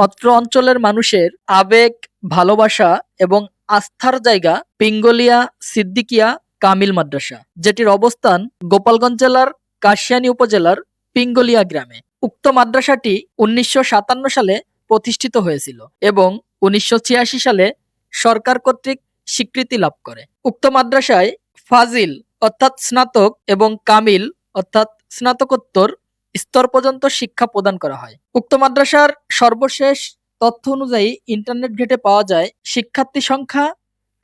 অত্র অঞ্চলের মানুষের আবেগ, ভালোবাসা এবং আস্থার জায়গা পিঙ্গলিয়া, সিদ্দিকিয়া, কামিল মাদ্রাসা, যেটির অবস্থান গোপালগঞ্জ জেলার কাশিয়ানী উপজেলার পিঙ্গলিয়া গ্রামে। উক্ত মাদ্রাসাটি উনিশশো সাতান্ন সালে প্রতিষ্ঠিত হয়েছিল এবং উনিশশো ছিয়াশি সালে সরকার কর্তৃক স্বীকৃতি লাভ করে। উক্ত মাদ্রাসায় ফাজিল অর্থাৎ স্নাতক এবং কামিল অর্থাৎ স্নাতকোত্তর স্তর পর্যন্ত শিক্ষা প্রদান করা হয়। উক্ত মাদ্রাসার সর্বশেষ তথ্য অনুযায়ী ইন্টারনেট ঘেটে পাওয়া যায় শিক্ষার্থী সংখ্যা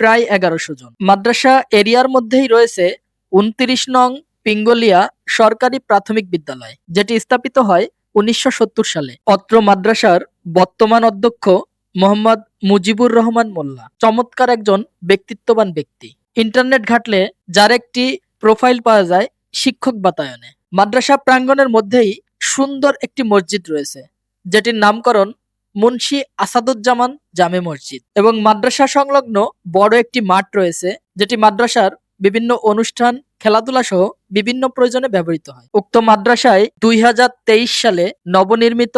প্রায় এগারোশো জন। মাদ্রাসা এরিয়ার মধ্যেই রয়েছে উনত্রিশ নং পিঙ্গলিয়া সরকারি প্রাথমিক বিদ্যালয়, যেটি স্থাপিত হয় উনিশশো সত্তর সালে। অত্র মাদ্রাসার বর্তমান অধ্যক্ষ মোহাম্মদ মুজিবুর রহমান মোল্লা। চমৎকার একজন ব্যক্তিত্ববান ব্যক্তি। ইন্টারনেট ঘাটলে যার একটি প্রোফাইল পাওয়া যায় শিক্ষক বাতায়নে। মাদ্রাসা প্রাঙ্গণের মধ্যেই সুন্দর একটি মসজিদ রয়েছে, যেটির নামকরণ মুন্সি আসাদুজ্জামান জামে মসজিদ। এবং মাদ্রাসা সংলগ্ন বড় একটি মাঠ রয়েছে, যেটি মাদ্রাসার বিভিন্ন অনুষ্ঠান, খেলাধুলা সহ বিভিন্ন প্রয়োজনে ব্যবহৃত হয়। উক্ত মাদ্রাসায় দুই হাজার তেইশ সালে নবনির্মিত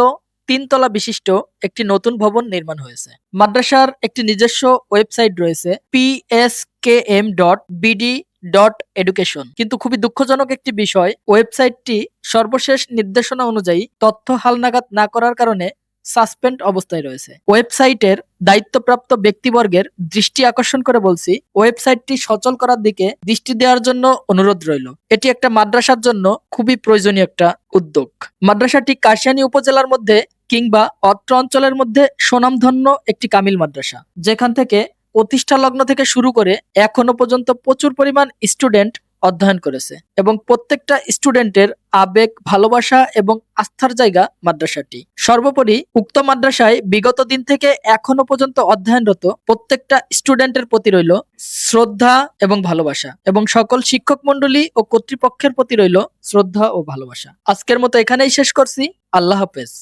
তিনতলা বিশিষ্ট একটি নতুন ভবন নির্মাণ হয়েছে। মাদ্রাসার একটি নিজস্ব ওয়েবসাইট রয়েছে, P S K M dot BD dot education কিন্তু খুবই দুঃখজনক একটি বিষয়, ওয়েবসাইটটি সর্বশেষ নির্দেশনা অনুযায়ী তথ্য হালনাগাদ না করার কারণে সাসপেন্ড অবস্থায় রয়েছে। ওয়েবসাইটের দায়িত্বপ্রাপ্ত ব্যক্তিবর্গের দৃষ্টি আকর্ষণ করে বলছি, ওয়েবসাইটটি সচল করার দিকে দৃষ্টি দেওয়ার জন্য অনুরোধ রইল। এটি একটা মাদ্রাসার জন্য খুবই প্রয়োজনীয় একটা উদ্যোগ। মাদ্রাসাটি কাশিয়ানী উপজেলার মধ্যে কিংবা অত্র অঞ্চলের মধ্যে সুনামধন্য একটি কামিল মাদ্রাসা, যেখান থেকে প্রতিষ্ঠা লগ্ন থেকে শুরু করে এখনও পর্যন্ত প্রচুর পরিমাণ স্টুডেন্ট অধ্যয়ন করেছে এবং প্রত্যেকটা স্টুডেন্টের আবেগ, ভালোবাসা এবং আস্থার জায়গা মাদ্রাসাটি। সর্বোপরি উক্ত মাদ্রাসায় বিগত দিন থেকে এখনও পর্যন্ত অধ্যয়নরত প্রত্যেকটা স্টুডেন্টের প্রতি রইল শ্রদ্ধা এবং ভালোবাসা এবং সকল শিক্ষক মণ্ডলী ও কর্তৃপক্ষের প্রতি রইল শ্রদ্ধা ও ভালোবাসা। আজকের মতো এখানেই শেষ করছি। আল্লাহ হাফেজ।